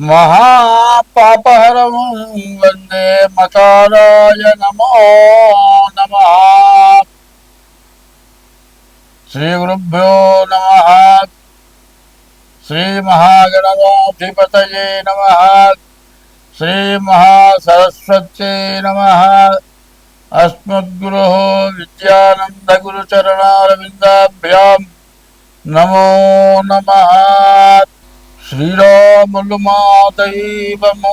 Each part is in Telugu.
మహాపాపహరం వందే మకారాయ నమో నమ. శ్రీ గురుభ్యో నమ. శ్రీ మహాగణాధిపతయే నమ. శ్రీ మహాసరస్వత్యై నమ. అస్మద్గురు విద్యానందగురుచరణారవిందాభ్యాం. నమో నమ. శ్రీరాములు మా దైవము.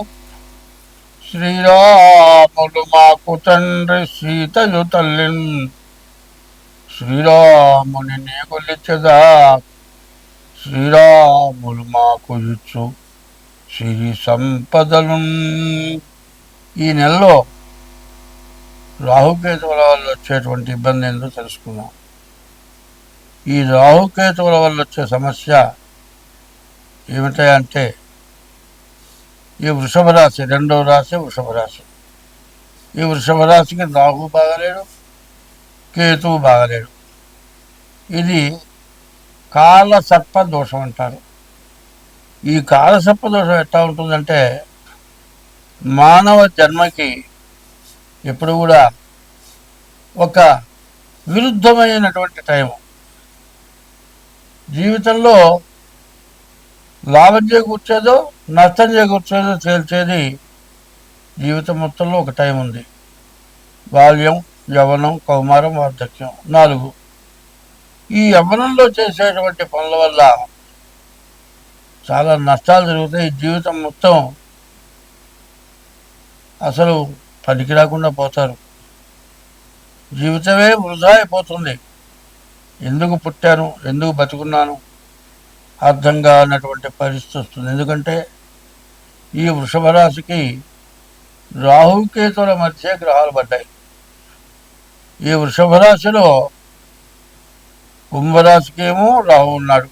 శ్రీరాములు మాకు తండ్రి సీతయు తల్లి శ్రీరాముని నీకులిచ్చదా శ్రీరాములు మాకు ఇచ్చు సిరి సంపదలు ఈ నెలలో రాహుకేతువుల వల్ల వచ్చేటువంటి ఇబ్బంది ఏందో తెలుసుకుందాం. ఈ రాహుకేతువుల వల్ల వచ్చే సమస్య ఏమిటంటే ఈ వృషభ రాశి రెండవ రాశి వృషభ రాశి. ఈ వృషభ రాశికి రాహు బాగలేడు కేతువు బాగలేడు. ఇది కాల సర్ప దోషం అంటారు. ఈ కాల సర్ప దోషం ఎట్లా ఉంటుందంటే మానవ జన్మకి ఎప్పుడు కూడా ఒక విరుద్ధమైనటువంటి టైం జీవితంలో లాభం చేకూర్చేదో నష్టం చేకూర్చేదో తేల్చేది జీవితం మొత్తంలో ఒక టైం ఉంది. బాల్యం యవనం కౌమారం వార్ధక్యం నాలుగు. ఈ యవనంలో చేసేటువంటి పనుల వల్ల చాలా నష్టాలు జరుగుతాయి. జీవితం మొత్తం అసలు పనికి రాకుండా పోతారు. జీవితమే వృధా అయిపోతుంది. ఎందుకు పుట్టాను? ఎందుకు బతుకున్నాను? అర్థం కానటువంటి పరిస్థితి వస్తుంది. ఎందుకంటే ఈ వృషభ రాశికి రాహుకేతుల మధ్య గ్రహాలు పడ్డాయి. ఈ వృషభ రాశిలో కుంభరాశికేమో రాహు ఉన్నాడు.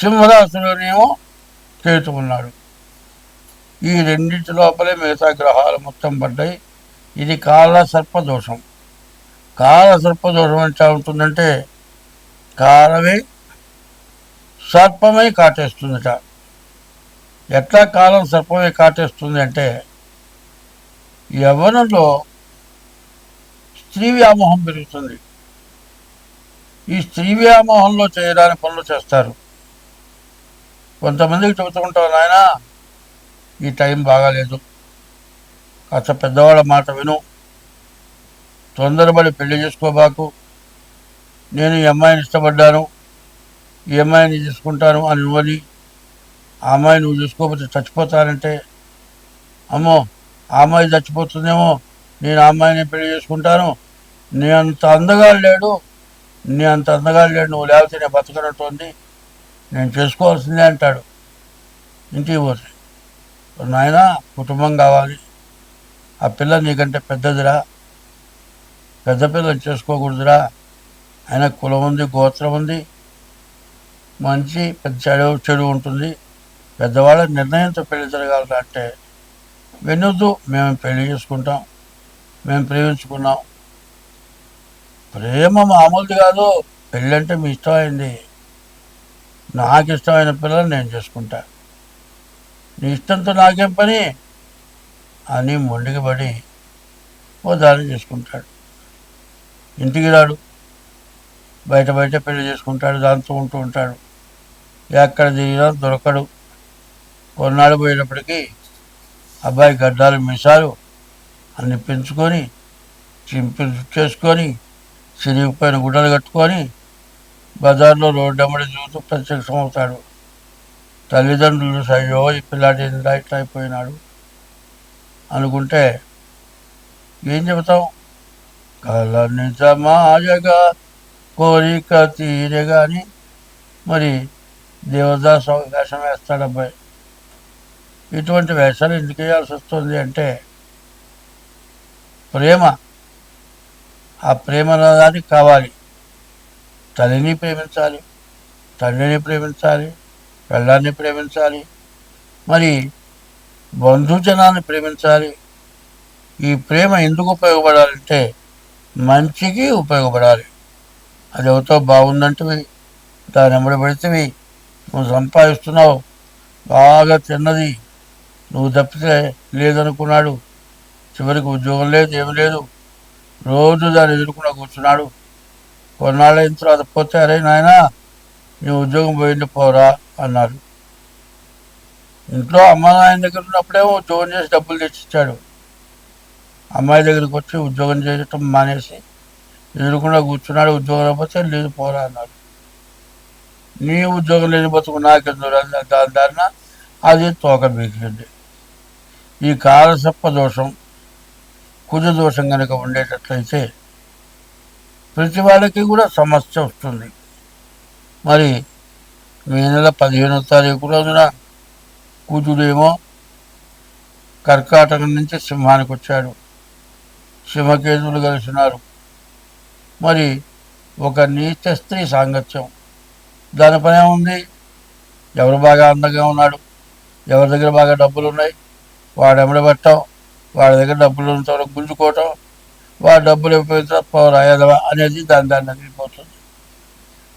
సింహరాశిలోనేమో కేతు ఉన్నాడు. ఈ రెండింటి లోపలే మిగతా గ్రహాలు మొత్తం పడ్డాయి. ఇది కాల సర్పదోషం. కాల సర్పదోషం ఎంత ఉంటుందంటే కాలమే సర్పమే కాటేస్తుందట. ఎట్లా కాలం సర్పమే కాటేస్తుంది అంటే యవ్వనంలో స్త్రీ వ్యామోహం పెరుగుతుంది. ఈ స్త్రీ వ్యామోహంలో చేయడానికి పనులు చేస్తారు. కొంతమందికి చెబుతూ ఉంటారు నాయన ఈ టైం బాగాలేదు. కాస్త పెద్దవాళ్ళ మాట విను. తొందరపడి పెళ్ళి చేసుకోబాకు. నేను ఈ అమ్మాయిని ఇష్టపడ్డాను. ఈ అమ్మాయిని తీసుకుంటాను అని నువ్వని ఆ అమ్మాయి నువ్వు చూసుకోకపోతే చచ్చిపోతానంటే అమ్మో ఆ అమ్మాయి చచ్చిపోతుందేమో నేను ఆ అమ్మాయిని పెళ్ళి చేసుకుంటాను నీ అంత అందగా లేడు నీ అంత అందగా లేడు నువ్వు లేకపోతే నేను బతకనట్టుంది నేను చేసుకోవాల్సిందే అంటాడు. ఇంటికి పోతే. నాయన కుటుంబం కావాలి. ఆ పిల్ల నీకంటే పెద్దదిరా. పెద్ద పిల్లని చేసుకోకూడదురా. ఆయన కులం ఉంది గోత్రం ఉంది. మంచి పెద్ద చెడు చెడు ఉంటుంది. పెద్దవాళ్ళ నిర్ణయంతో పెళ్ళి జరగాలి అంటే వినొద్దు మేము పెళ్ళి చేసుకుంటాం. మేము ప్రేమించుకున్నాం. ప్రేమ మామూలుది కాదు. పెళ్ళి అంటే మీ ఇష్టమైంది నాకు ఇష్టమైన పిల్లలు నేను చేసుకుంటా. నీ ఇష్టంతో నాకేం పని? అని మొండికి పడి ఓ దారి చేసుకుంటాడు. ఇంటికి రాడు. బయట బయట పెళ్ళి చేసుకుంటాడు దాంతో ఉంటూ ఉంటాడు. ఎక్కడ తిరిగినా దొరకడు. కొన్నాళ్ళు పోయినప్పటికీ అబ్బాయి గడ్డాలు మిసాలు అన్ని పెంచుకొని చింపి చేసుకొని చిరిగిపోయిన గుడ్డలు కట్టుకొని బజార్లో రోడ్డు అమ్మడి చూస్తూ ప్రత్యక్షం అవుతాడు. తల్లిదండ్రులు అయ్యో ఈ పిల్లాడి ఇలా ఇట్లా అయిపోయినాడు అనుకుంటే ఏం చెబుతాం కళ నిజమాయగా కోరిక తీరే కానీ మరి దేవదాస్ అవకాశం వేస్తాడు అబ్బాయి ఇటువంటి వేషాలు ఎందుకు వేయాల్సి వస్తుంది అంటే ప్రేమ. ఆ ప్రేమ అనేది కావాలి. తల్లిని ప్రేమించాలి తండ్రిని ప్రేమించాలి పెళ్ళాన్ని ప్రేమించాలి మరి బంధుజనాన్ని ప్రేమించాలి. ఈ ప్రేమ ఎందుకు ఉపయోగపడాలంటే మంచికి ఉపయోగపడాలి. అది ఎవరితో బాగుందంటే దాని ఎమ్మడి పెడితే నువ్వు సంపాదిస్తున్నావు. బాగా తిన్నది. నువ్వు తప్పితే లేదనుకున్నాడు. చివరికి ఉద్యోగం లేదు ఏమి లేదు. రోజు దాన్ని ఎదుర్కొన్నా కూర్చున్నాడు. కొన్నాళ్ళు అయిన తర్వాత పోతే అరే నాయన నీ ఉద్యోగం పోయింది పోరా అన్నారు ఇంట్లో అమ్మ నాయన దగ్గర ఉన్నప్పుడేమో ఉద్యోగం చేసి డబ్బులు తెచ్చిచ్చాడు. అమ్మాయి దగ్గరికి వచ్చి ఉద్యోగం చేయటం మానేసి ఎదురుకుండా కూర్చున్నాడు ఉద్యోగం లేకపోతే లేదు పోరా అన్నాడు. నీ ఉద్యోగం లేని బతుకు నాకెందుకు దాని దారిన? అది తోక బీకింది ఈ కాలసప్ప దోషం కుజ దోషం కనుక ఉండేటట్లయితే ప్రతి వాళ్ళకి కూడా సమస్య వస్తుంది. మరి మే నెల పదిహేనో తారీఖు రోజున కుజుడేమో కర్కాటకం నుంచి సింహానికి వచ్చాడు. సింహకేతువులు కలిసినారు. మరి ఒక నీచ స్త్రీ సాంగత్యం. దాని పనే ఉంది. ఎవరు బాగా అందంగా ఉన్నాడు? ఎవరి దగ్గర బాగా డబ్బులు ఉన్నాయి వాడు పెట్టడం వాడి దగ్గర డబ్బులు ఉన్నంత గుంజుకోవటం వాడు డబ్బులు అయిపోయిన తర్వాత పవర్ అనేది దాని దాన్ని తగిలిపోతుంది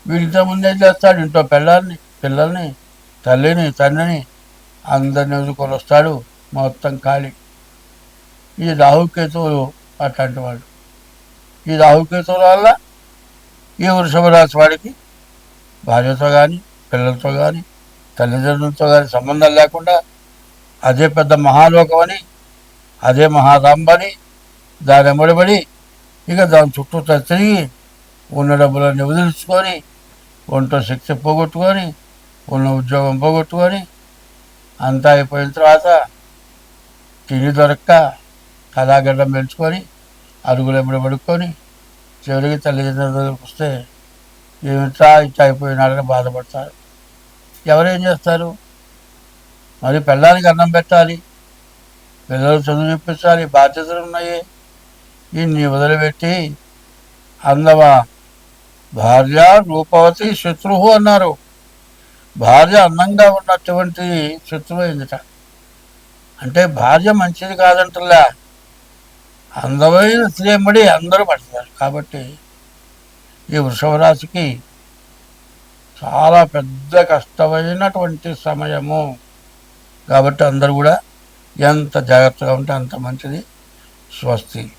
వీడితో ముందే చేస్తాడు? ఇంట్లో పిల్లల్ని పిల్లల్ని తల్లిని తండ్రిని అందరిని వదుకొని వస్తాడు మొత్తం ఖాళీ. ఈ రాహుకేతువులు అట్లాంటి వాళ్ళు. ఈ రాహుకేతువుల వల్ల ఈ వృషభ రాశి వాడికి భార్యతో కానీ పిల్లలతో కానీ తల్లిదండ్రులతో కానీ సంబంధం లేకుండా అదే పెద్ద మహాలోకం అని అదే మహారాంబని దాని ఎమ్మడిబడి ఇక దాని చుట్టూ తిరిగి ఉన్న డబ్బులన్నీ వదిలించుకొని ఒంటో శక్తి పోగొట్టుకొని ఉన్న ఉద్యోగం పోగొట్టుకొని అంతా అయిపోయిన తర్వాత తిని దొరక్క కళాగడ్డం పెంచుకొని అరుగులు ఎప్పుడు పడుకొని చివరికి తల్లిదండ్రుల దగ్గరకు వస్తే ఏమిట్రా ఇట్లా అయిపోయినాడని బాధపడతారు. ఎవరేం చేస్తారు? మరి పిల్లలకి అన్నం పెట్టాలి. పిల్లలు చదువు చెప్పించాలి బాధ్యతలు ఉన్నాయి. ఇన్ని వదిలిపెట్టి అందమా? భార్య రూపవతి శత్రువు అన్నారు. భార్య అందంగా ఉన్నటువంటి శత్రువు అయిందిట అంటే భార్య మంచిది కాదంటలే. అందమైన స్త్రీ అందరూ పడతారు కాబట్టి ఈ వృషభ రాశికి చాలా పెద్ద కష్టమైనటువంటి సమయము. కాబట్టి అందరూ కూడా ఎంత జాగ్రత్తగా ఉంటే అంత మంచిది. స్వస్తి.